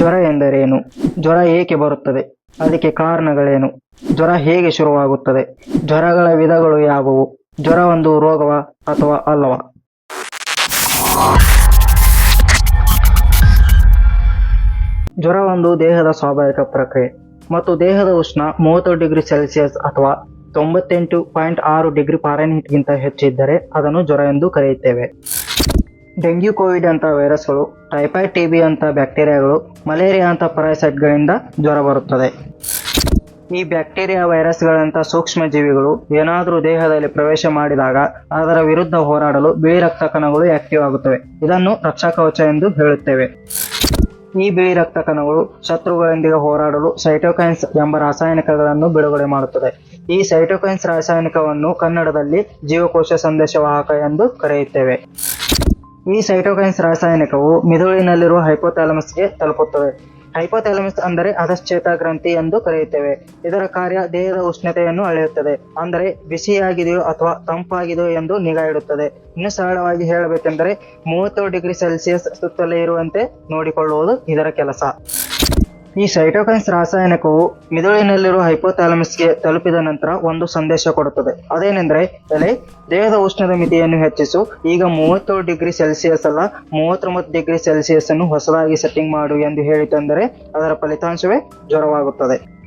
ಜ್ವರ ಎಂದರೇನು? ಜ್ವರ ಏಕೆ ಬರುತ್ತದೆ? ಅದಕ್ಕೆ ಕಾರಣಗಳೇನು? ಜ್ವರ ಹೇಗೆ ಶುರುವಾಗುತ್ತದೆ? ಜ್ವರಗಳ ವಿಧಗಳು ಯಾವುವು? ಜ್ವರ ಒಂದು ರೋಗವ ಅಥವಾ ಅಲ್ಲವ? ಜ್ವರ ಒಂದು ದೇಹದ ಸ್ವಾಭಾವಿಕ ಪ್ರಕ್ರಿಯೆ ಮತ್ತು ದೇಹದ ಉಷ್ಣ ಮೂವತ್ತು ಡಿಗ್ರಿ ಸೆಲ್ಸಿಯಸ್ ಅಥವಾ ತೊಂಬತ್ತೆಂಟು ಪಾಯಿಂಟ್ ಆರು ಡಿಗ್ರಿ ಗಿಂತ ಹೆಚ್ಚಿದ್ದರೆ ಅದನ್ನು ಜ್ವರ ಎಂದು ಕರೆಯುತ್ತೇವೆ. ಡೆಂಗ್ಯೂ ಕೋವಿಡ್ ಅಂತ ವೈರಸ್ಗಳು ಟೈಫಾಯ್ಡ್ ಟಿ ಬಿ ಅಂತ ಬ್ಯಾಕ್ಟೀರಿಯಾಗಳು, ಮಲೇರಿಯಾ ಅಂತ ಗಳಿಂದ ಜ್ವರ ಬರುತ್ತದೆ. ಈ ಬ್ಯಾಕ್ಟೀರಿಯಾ ವೈರಸ್ಗಳಂತ ಸೂಕ್ಷ್ಮ ಜೀವಿಗಳು ಏನಾದರೂ ದೇಹದಲ್ಲಿ ಪ್ರವೇಶ ಮಾಡಿದಾಗ ಅದರ ವಿರುದ್ಧ ಹೋರಾಡಲು ಬಿಳಿ ರಕ್ತ ಕಣಗಳು ಆಕ್ಟಿವ್ ಆಗುತ್ತವೆ. ಇದನ್ನು ರಕ್ಷಾ ಕವಚ ಎಂದು ಹೇಳುತ್ತೇವೆ. ಈ ಬಿಳಿ ರಕ್ತ ಕಣಗಳು ಶತ್ರುಗಳೊಂದಿಗೆ ಹೋರಾಡಲು ಸೈಟೋಕೈನ್ಸ್ ಎಂಬ ರಾಸಾಯನಿಕಗಳನ್ನು ಬಿಡುಗಡೆ ಮಾಡುತ್ತದೆ. ಈ ಸೈಟೋಕೈನ್ಸ್ ರಾಸಾಯನಿಕವನ್ನು ಕನ್ನಡದಲ್ಲಿ ಜೀವಕೋಶ ಸಂದೇಶವಾಹಕ ಎಂದು ಕರೆಯುತ್ತೇವೆ. ಈ ಸೈಟೋಕೈನ್ಸ್ ರಾಸಾಯನಿಕವು ಮಿದುಳಿನಲ್ಲಿರುವ ಹೈಪೋಥಾಲಮಸ್ಗೆ ತಲುಪುತ್ತದೆ ಹೈಪೋಥಾಲಮಸ್ ಅಂದರೆ ಅಧಶ್ಚೇತ ಗ್ರಂಥಿ ಎಂದು ಕರೆಯುತ್ತೇವೆ. ಇದರ ಕಾರ್ಯ ದೇಹದ ಉಷ್ಣತೆಯನ್ನು ಅಳೆಯುತ್ತದೆ. ಅಂದರೆ ಬಿಸಿಯಾಗಿದೆಯೋ ಅಥವಾ ತಂಪಾಗಿದೆಯೋ ಎಂದು ನಿಗಾ ಇಡುತ್ತದೆ. ಇನ್ನು ಸರಳವಾಗಿ ಹೇಳಬೇಕೆಂದರೆ ಮೂವತ್ತು ಡಿಗ್ರಿ ಸೆಲ್ಸಿಯಸ್ ಸುತ್ತಲೇ ಇರುವಂತೆ ನೋಡಿಕೊಳ್ಳುವುದು ಇದರ ಕೆಲಸ. ಈ ಸೈಟೋಕೈನ್ಸ್ ರಾಸಾಯನಿಕವು ಮಿದುಳಿನಲ್ಲಿರುವ ಹೈಪೋಥಾಲಮಸ್ಗೆ ತಲುಪಿದ ನಂತರ ಒಂದು ಸಂದೇಶ ಕೊಡುತ್ತದೆ. ಅದೇನೆಂದರೆ, ಎಲೆ ದೇಹದ ಉಷ್ಣದ ಮಿತಿಯನ್ನು ಹೆಚ್ಚಿಸು, ಈಗ ಮೂವತ್ತೇಳು ಡಿಗ್ರಿ ಸೆಲ್ಸಿಯಸ್ ಅಲ್ಲ, ಮೂವತ್ತೊಂಬತ್ತು ಡಿಗ್ರಿ ಸೆಲ್ಸಿಯಸ್ ಅನ್ನು ಹೊಸದಾಗಿ ಸೆಟ್ಟಿಂಗ್ ಮಾಡು ಎಂದು ಹೇಳಿತೆಂದರೆ, ಅದರ ಫಲಿತಾಂಶವೇ ಜ್ವರವಾಗುತ್ತದೆ.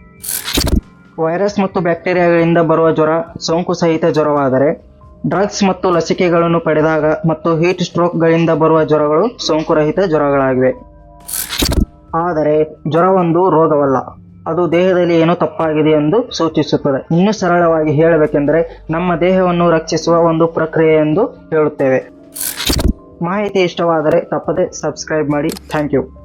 ವೈರಸ್ ಮತ್ತು ಬ್ಯಾಕ್ಟೀರಿಯಾಗಳಿಂದ ಬರುವ ಜ್ವರ, ಸೋಂಕು ಸಹಿತ ಜ್ವರವಾದರೆ, ಡ್ರಗ್ಸ್ ಮತ್ತು ಲಸಿಕೆಗಳನ್ನು ಪಡೆದಾಗ ಮತ್ತು ಹೀಟ್ ಸ್ಟ್ರೋಕ್ಗಳಿಂದ ಬರುವ ಜ್ವರಗಳು ಸೋಂಕುರಹಿತ ಜ್ವರಗಳಾಗಿವೆ. ಆದರೆ ಜ್ವರ ಒಂದು ರೋಗವಲ್ಲ. ಅದು ದೇಹದಲ್ಲಿ ಏನೋ ತಪ್ಪಾಗಿದೆ ಎಂದು ಸೂಚಿಸುತ್ತದೆ. ಇನ್ನು ಸರಳವಾಗಿ ಹೇಳಬೇಕೆಂದರೆ ನಮ್ಮ ದೇಹವನ್ನು ರಕ್ಷಿಸುವ ಒಂದು ಪ್ರಕ್ರಿಯೆ ಎಂದು ಹೇಳುತ್ತೇವೆ. ಮಾಹಿತಿ ಇಷ್ಟವಾದರೆ ತಪ್ಪದೆ ಸಬ್ಸ್ಕ್ರೈಬ್ ಮಾಡಿ. Thank you.